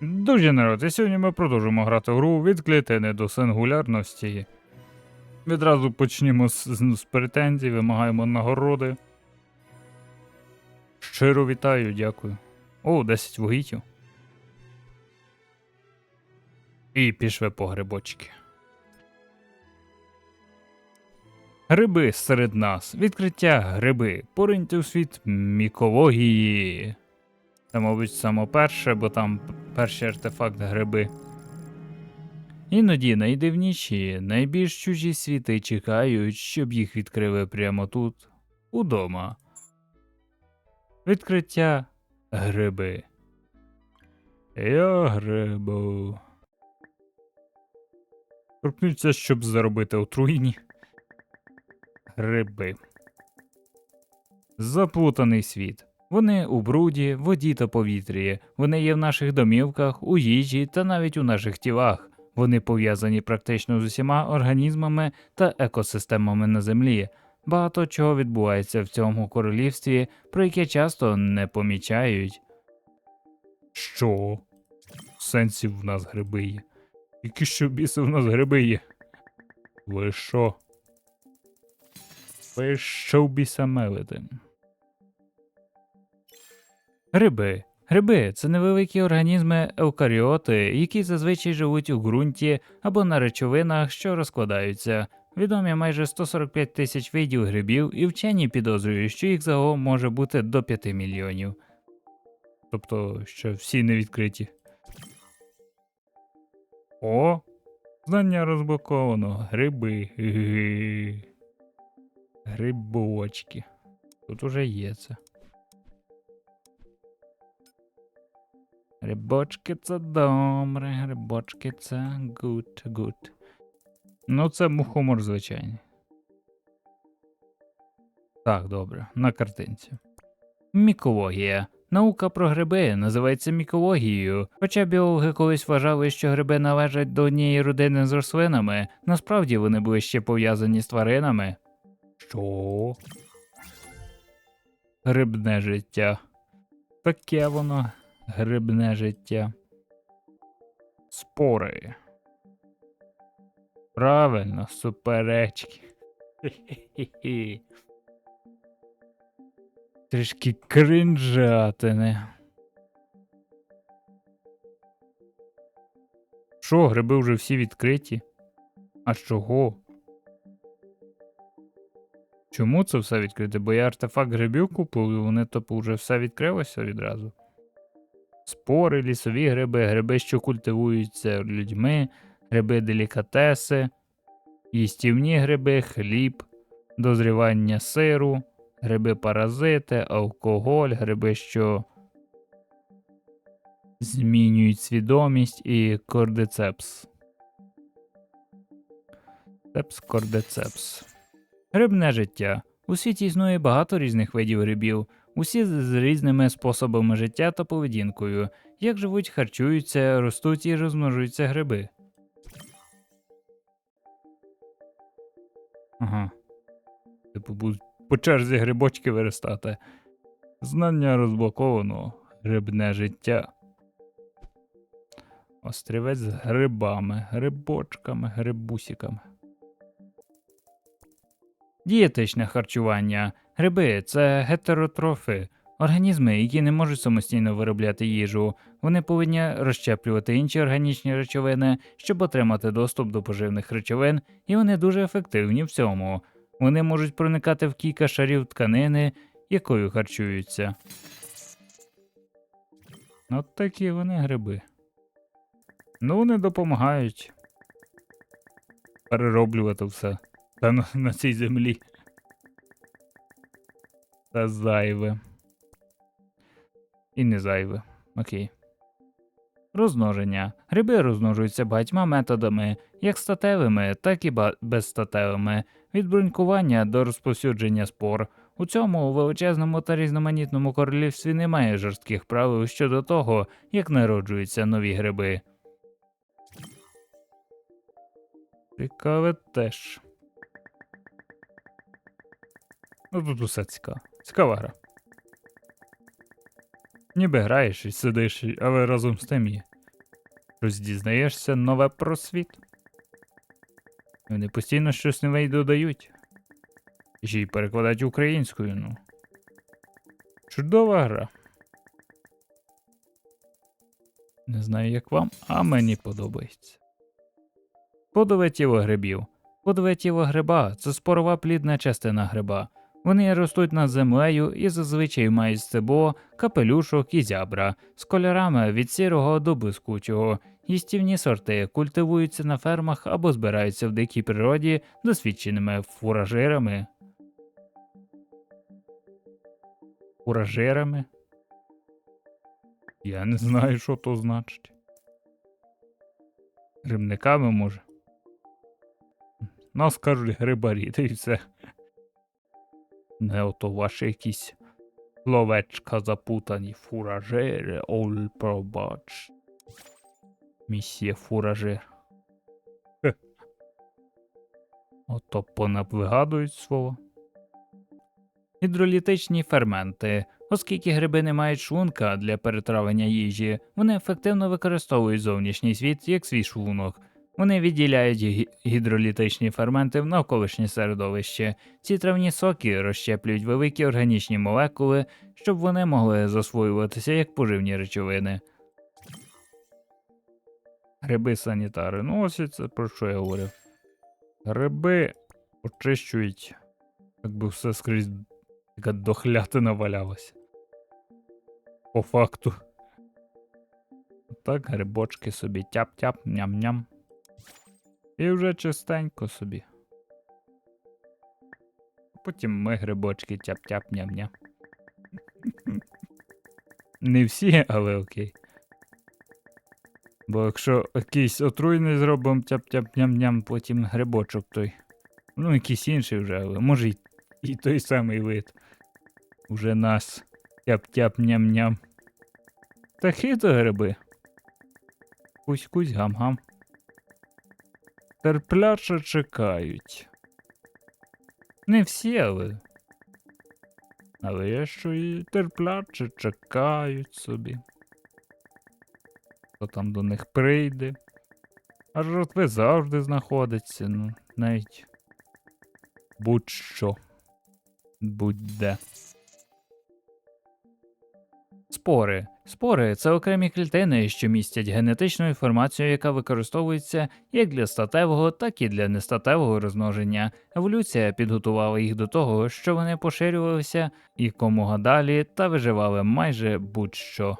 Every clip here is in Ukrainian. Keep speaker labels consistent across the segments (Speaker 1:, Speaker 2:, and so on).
Speaker 1: Дуже народ, сьогодні ми продовжимо грати в гру від клітини до сингулярності. Відразу почнімо з, з, з претензій, вимагаємо нагороди. Щиро вітаю, дякую. О, 10 вугітів. І пішли по грибочки. Гриби серед нас. Відкриття гриби. Пориньте у світ мікології. Це, мабуть, саме перше, бо там перший артефакт гриби. Іноді найдивніші, найбільш чужі світи чекають, щоб їх відкрили прямо тут, удома. Відкриття гриби. Я грибу. Торкнуться, щоб заробити отруйні. Гриби. Заплутаний світ. Вони у бруді, воді та повітрі. Вони є в наших домівках, у їжі та навіть у наших тілах. Вони пов'язані практично з усіма організмами та екосистемами на землі. Багато чого відбувається в цьому королівстві, про яке часто не помічають. Що? В сенсі в нас гриби є. Які що біси в нас гриби є? Ви що? Ви що біса мелите? Гриби. Гриби це невеликі організми еукаріоти, які зазвичай живуть у ґрунті або на речовинах, що розкладаються. Відомі майже 145 тисяч видів грибів, і вчені підозрюють, що їх загалом може бути до 5 мільйонів. Тобто, що всі не відкриті. О! Знання розблоковано. Гриби. Грибочки. Тут уже є це. Грибочки це добре, грибочки це good, good. Ну, це мухомор звичайний. Так, добре, на картинці. Мікологія. Наука про гриби називається мікологією. Хоча біологи колись вважали, що гриби належать до однієї родини з рослинами, насправді вони були ще пов'язані з тваринами. Що? Грибне життя. Таке воно грибне життя. Спори. Правильно, суперечки. Хі-хі-хі. Трішки кринжатини. Що, гриби вже всі відкриті? А чого? Чому це все відкрите? Бо я артефакт грибів купив, і вони типу вже все відкрилося відразу. Спори, лісові гриби, гриби, що культивуються людьми, гриби делікатеси, їстівні гриби, хліб, дозрівання сиру, гриби паразити, алкоголь, гриби, що змінюють свідомість і кордицепс. Цепс кордицепс. Грибне життя. У світі існує багато різних видів грибів, усі з- різними способами життя та поведінкою. Як живуть, харчуються, ростуть і розмножуються гриби. Ага. Типу будуть по черзі грибочки виростати. Знання розблоковано. Грибне життя. Острівець з грибами, грибочками, грибусиками. Дієтичне харчування. Гриби це гетеротрофи, організми, які не можуть самостійно виробляти їжу. Вони повинні розщеплювати інші органічні речовини, щоб отримати доступ до поживних речовин, і вони дуже ефективні в цьому. Вони можуть проникати в кілька шарів тканини, якою харчуються. От такі вони гриби. Ну, вони допомагають перероблювати все. Та на, на цій землі. Та зайве. І не зайве. Окей. Розмноження. Гриби розмножуються багатьма методами, як статевими, так і безстатевими, від брунькування до розповсюдження спор. У цьому величезному та різноманітному королівстві немає жорстких правил щодо того, як народжуються нові гриби. Цікаве теж. Ну тут усе цікаво. Цікава гра. Ніби граєш і сидиш, але разом з тим є Щось дізнаєшся нове про світ. Вони постійно щось нове й додають. Ще й перекладають українською, ну. Чудова гра. Не знаю, як вам, а мені подобається. Подове тіло грибів. Подове тіло гриба це спорова плідна частина гриба. Вони ростуть над землею і зазвичай мають стебло, капелюшок і зябра з кольорами від сірого до блискучого. Їстівні сорти культивуються на фермах або збираються в дикій природі досвідченими фуражирами. Фуражирами? Я не знаю, що то значить. Грибниками може. Нас кажуть грибарі, та й все. Не ото ваші якісь словечка запутані фуражери, оль пробач. Місія фуражер. Хе. Ото понавигадують слово. Гідролітичні ферменти. Оскільки гриби не мають шлунка для перетравлення їжі, вони ефективно використовують зовнішній світ як свій шлунок. Вони відділяють гідролітичні ферменти в навколишнє середовище. Ці травні соки розщеплюють великі органічні молекули, щоб вони могли засвоюватися як поживні речовини. Гриби санітари. Ну, ось це про що я говорив. Гриби очищують, якби все скрізь така дохлятина валялася. По факту. Так, грибочки собі тяп-тяп, ням-ням. І вже чистенько собі. Потім ми грибочки тяп-тяп, ням-ням. Не всі, але окей. Бо якщо якийсь отруйний зробимо тяп-тяп-ням-ням, потім грибочок той. Ну, якийсь інший вже, але може й, і той самий вид. Уже нас тяп-тяп-ням-ням. Такі то гриби. Кусь-кусь гам-гам. Терпляче чекають. Не всі, але. Але є, що і терпляче чекають собі. Хто там до них прийде. А жертви завжди знаходиться, ну, навіть будь-що. Будь-де. Спори. Спори це окремі клітини, що містять генетичну інформацію, яка використовується як для статевого, так і для нестатевого розмноження. Еволюція підготувала їх до того, що вони поширювалися і комога далі та виживали майже будь-що.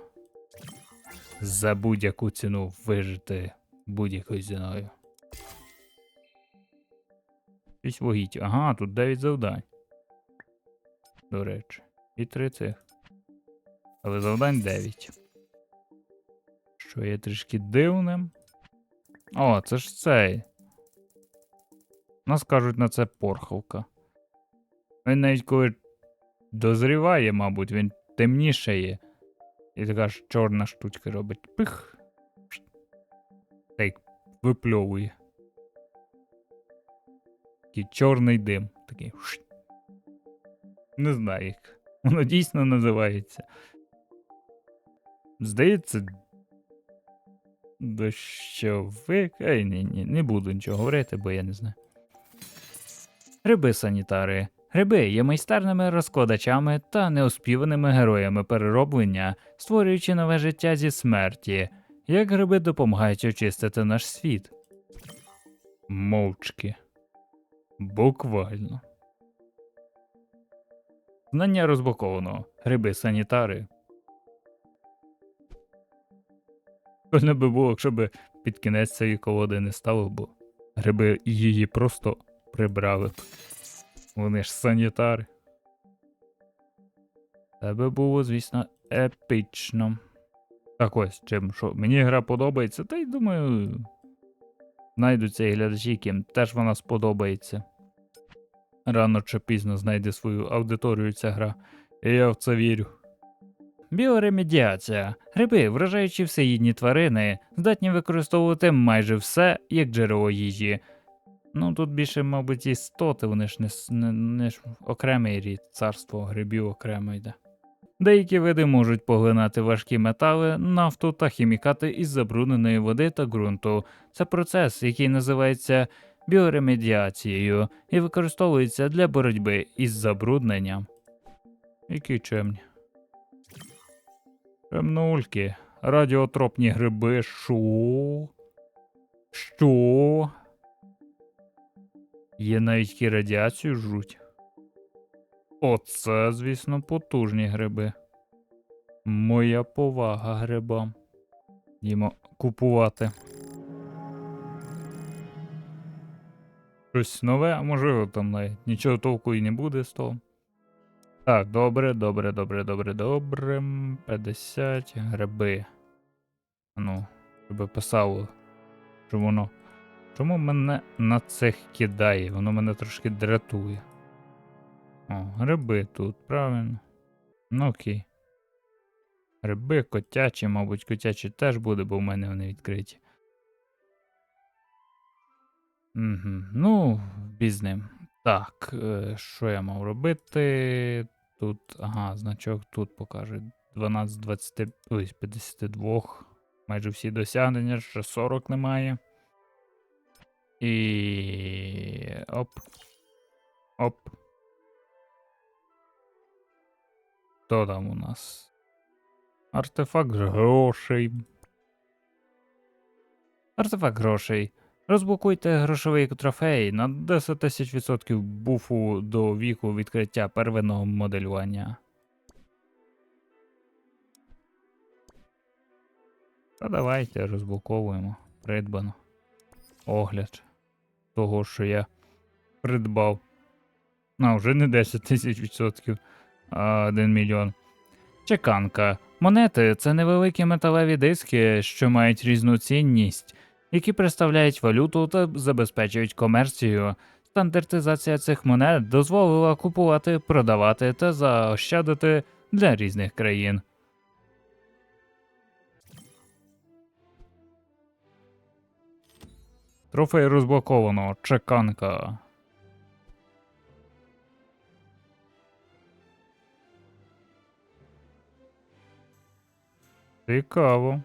Speaker 1: За будь-яку ціну вижити будь-якою ціною. Якийсь вогіть. Ага, тут 9 завдань. До речі. І три цих. Але завдань 9. Що є трішки дивним. О, це ж цей. Нас кажуть на це порхавка. Він навіть коли дозріває, мабуть, він темнішає. І така ж чорна штучка робить. Пих. Та випльовує. Такий чорний дим. Такий. Не знаю як. Воно дійсно називається. Здається. Дощовик. Ей, ні, ні, не буду нічого говорити, бо я не знаю. Гриби санітари. Гриби є майстерними розкладачами та неоспіваними героями перероблення, створюючи нове життя зі смерті. Як гриби допомагають очистити наш світ? Мовчки. Буквально. Знання розблоковано. Гриби санітари. Прикольно би було, якщо б під кінець цієї колоди не стало, бо гриби її просто прибрали б. Вони ж санітари. Це би було, звісно, епічно. Так ось, чим що мені гра подобається, та й думаю, знайдуться і глядачі, яким теж вона сподобається. Рано чи пізно знайде свою аудиторію ця гра, і я в це вірю. Біоремедіація. Гриби, вражаючи всеїдні тварини, здатні використовувати майже все як джерело їжі. Ну тут більше, мабуть, істоти, вони ж не, не, не ж окремий рід, царство грибів окремо йде. Деякі види можуть поглинати важкі метали, нафту та хімікати із забрудненої води та ґрунту. Це процес, який називається біоремедіацією і використовується для боротьби із забрудненням. Які чемні. Чемнульки, радіотропні гриби, що? Що? Є навіть які радіацію жруть. Оце, звісно, потужні гриби. Моя повага грибам. Їмо купувати. Щось нове, а можливо там навіть нічого толку і не буде з того. Так, добре, добре, добре, добре, добре. 50 гриби. Ну, щоб писало, що воно. Чому мене на цих кидає? Воно мене трошки дратує. О, гриби тут, правильно. Ну окей. Гриби котячі, мабуть, котячі теж буде, бо в мене вони відкриті. Угу. Ну, біз ним. Так, е, що я мав робити? Тут, ага, значок тут покаже 12 з 20, ой, 52. Майже всі досягнення, ще 40 немає. І. Оп. Оп. Хто там у нас? Артефакт грошей. Артефакт грошей. Розблокуйте грошовий трофей на 10 тисяч відсотків буфу до віку відкриття первинного моделювання. Та давайте розблоковуємо. Придбано. Огляд того, що я придбав. А, вже не 10 тисяч відсотків, а 1 мільйон. Чеканка. Монети це невеликі металеві диски, що мають різну цінність, які представляють валюту та забезпечують комерцію. Стандартизація цих монет дозволила купувати, продавати та заощадити для різних країн. Трофей розблоковано. Чеканка. Цікаво.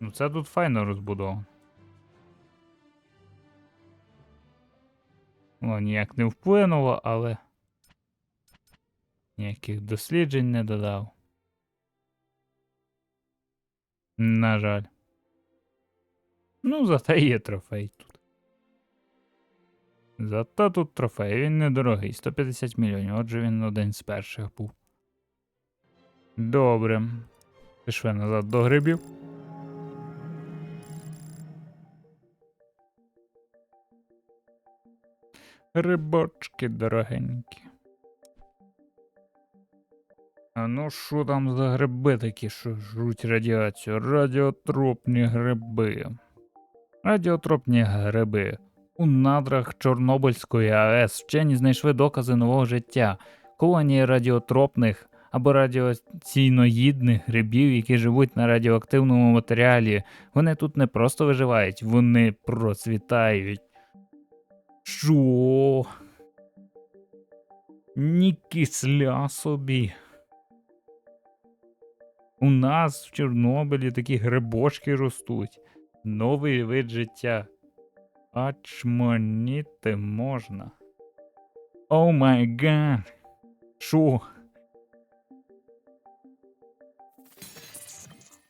Speaker 1: Ну, це тут файно розбудовано. Ну, ніяк не вплинуло, але ніяких досліджень не додав. На жаль. Ну, зате є трофей тут. Зате тут трофей, він недорогий, 150 мільйонів, отже він один з перших був. Добре. Пішли назад до грибів. Рибочки дорогенькі. А ну що там за гриби такі, що жруть радіацію? Радіотропні гриби. Радіотропні гриби. У надрах Чорнобильської АЕС вчені знайшли докази нового життя, колонії радіотропних або радіаційноїдних грибів, які живуть на радіоактивному матеріалі. Вони тут не просто виживають, вони процвітають. Що? Ні кисля собі. У нас в Чорнобилі такі грибочки ростуть. Новий вид життя. А чманіти можна. О май гад. Шо?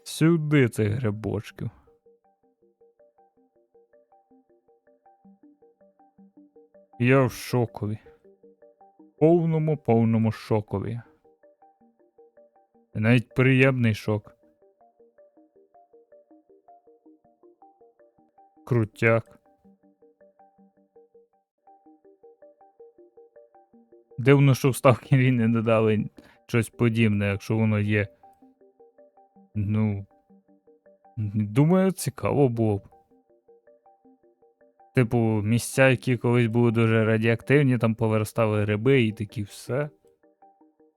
Speaker 1: Сюди цих грибочків. Я в шокові. Повному повному шокові. Навіть приємний шок. Крутяк. Дивно, що в Сталкері не додали щось подібне, якщо воно є. Ну. Думаю, цікаво було б. Типу, місця, які колись були дуже радіоактивні, там повиростали гриби і такі все.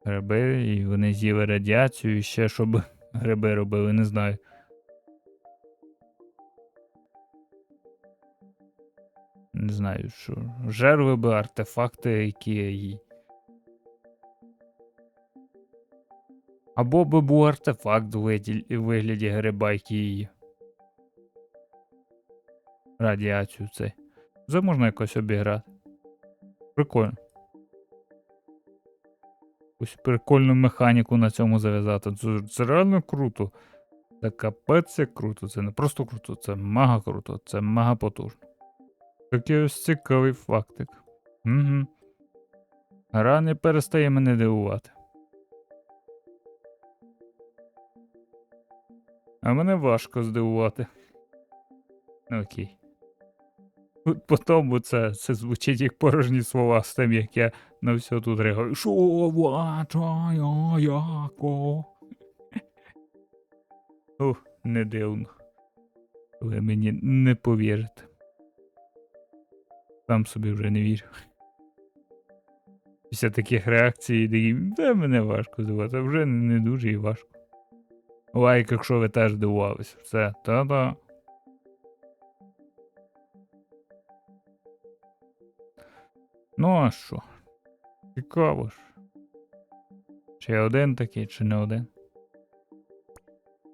Speaker 1: Гриби, і вони з'їли радіацію, і ще щоб гриби робили, не знаю. не знаю, що жерви би, артефакти, які їй. Або би був артефакт у вигляді гриба, який її. Радіацію цей. Це можна якось обіграти. Прикольно. Якусь прикольну механіку на цьому зав'язати. Це, це реально круто. Це капець як круто. Це не просто круто, це мега круто, це мега потужно. Такий ось цікавий фактик. Угу. Гра не перестає мене дивувати. А мене важко здивувати. Окей. По тому це, це звучить як порожні слова з тим, як я на все тут регаю. Шо яко? Ух, не дивно. Ви мені не повірите. Сам собі вже не вірю. Після таких реакцій, такі, та мене важко здивувати, а вже не дуже і важко. Лайк, якщо ви теж дивувалися. Все, та-да. Ну а що? Цікаво ж. Чи один такий, чи не один?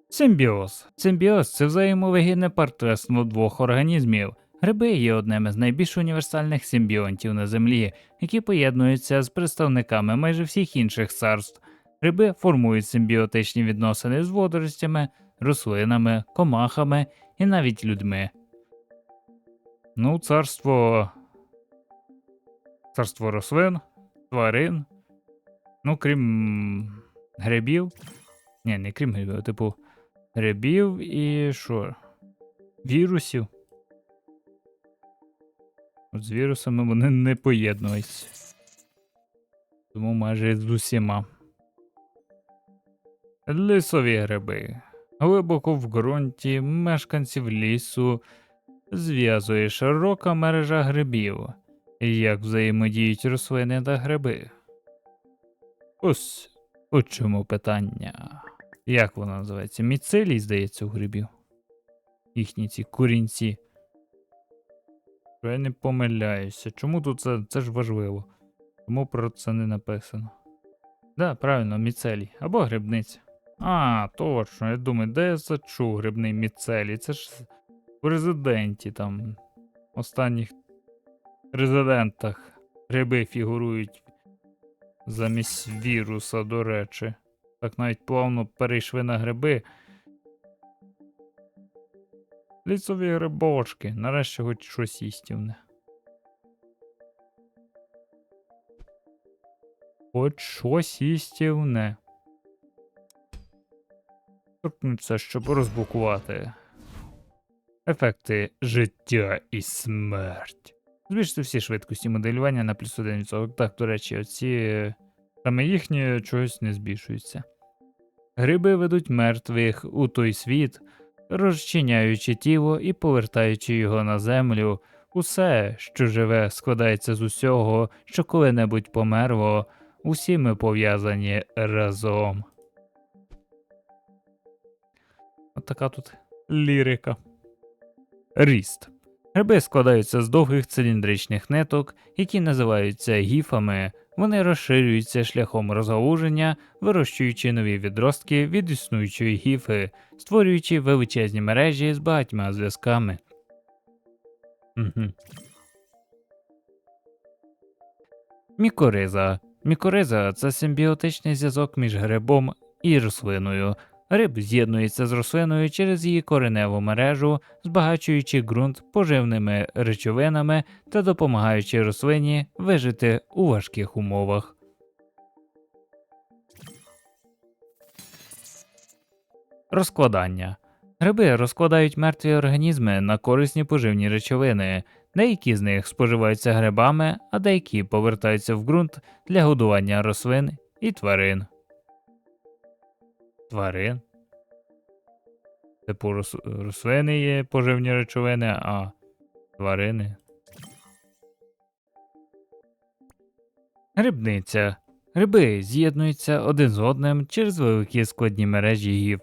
Speaker 1: Симбіоз. Симбіоз це взаємовигідне партнерство двох організмів. Гриби є одним із найбільш універсальних симбіонтів на землі, які поєднуються з представниками майже всіх інших царств. Гриби формують симбіотичні відносини з водоростями, рослинами, комахами і навіть людьми. Ну, царство. Царство рослин, тварин. Ну, крім грибів. Ні, не крім грибів, а типу грибів і що? Вірусів. От з вірусами вони не поєднуються. Тому майже з усіма. Лісові гриби. Глибоко в ґрунті мешканців лісу зв'язує широка мережа грибів. Як взаємодіють рослини та гриби? Ось у чому питання. Як вона називається? Міцелій, здається, у грибів. Їхні ці корінці. Що Я не помиляюся. Чому тут це, це ж важливо? Чому про це не написано? Да, правильно, міцелій. Або грибниця. А, точно, я думаю, де я зачув грибний міцелій? Це ж в резиденті там. Останніх резидентах гриби фігурують замість віруса, до речі. Так навіть плавно перейшли на гриби. Лісові грибочки, нарешті хоч щось їстівне. Хоч щось їстівне. Торкнуться, щоб розблокувати. Ефекти життя і смерть. Збільшити всі швидкості моделювання на плюс 1%. Так, до речі, оці е, саме їхні чогось не збільшуються. Гриби ведуть мертвих у той світ, розчиняючи тіло і повертаючи його на землю. Усе, що живе, складається з усього, що коли-небудь померло, усі ми пов'язані разом. От така тут лірика. Ріст. Гриби складаються з довгих циліндричних ниток, які називаються гіфами. Вони розширюються шляхом розгалуження, вирощуючи нові відростки від існуючої гіфи, створюючи величезні мережі з багатьма зв'язками. Мікориза. Мікориза це симбіотичний зв'язок між грибом і рослиною. Гриб з'єднується з рослиною через її кореневу мережу, збагачуючи ґрунт поживними речовинами та допомагаючи рослині вижити у важких умовах. Розкладання. Гриби розкладають мертві організми на корисні поживні речовини. Деякі з них споживаються грибами, а деякі повертаються в ґрунт для годування рослин і тварин. Тварин. Типу рос- рослини є поживні речовини, а тварини. Грибниця. Гриби з'єднуються один з одним через великі складні мережі гів.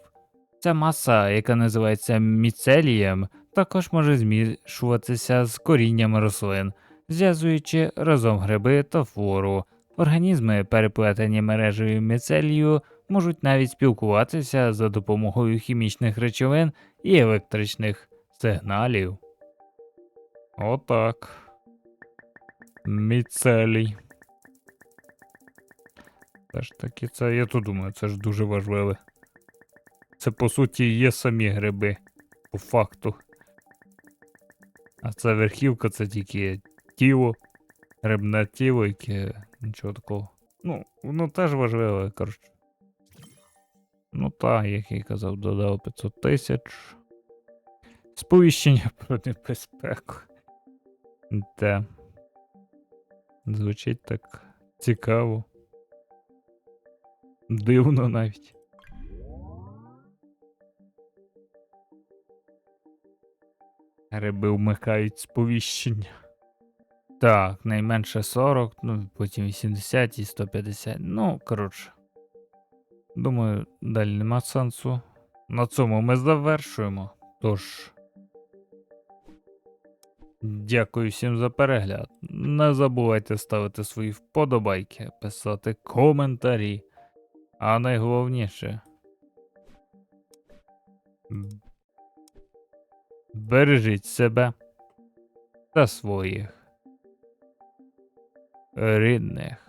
Speaker 1: Ця маса, яка називається міцелієм, також може змішуватися з корінням рослин, зв'язуючи разом гриби та флору. Організми, переплетені мережею міцелію, можуть навіть спілкуватися за допомогою хімічних речовин і електричних сигналів. Отак. Міцелій. Все ж таки, це я тут думаю, це ж дуже важливе. Це по суті є самі гриби, по факту. А це верхівка, це тільки тіло, грибне тіло, яке нічого такого. Ну, воно теж важливе, коротше. Ну та, як я казав, додав 500 тисяч. Сповіщення про небезпеку. Те. Звучить так цікаво. Дивно навіть. Гриби вмикають сповіщення. Так, найменше 40, ну потім 80 і 150. Ну, коротше. Думаю, далі нема сенсу. На цьому ми завершуємо. Тож. Дякую всім за перегляд. Не забувайте ставити свої вподобайки, писати коментарі. А найголовніше. Бережіть себе та своїх рідних.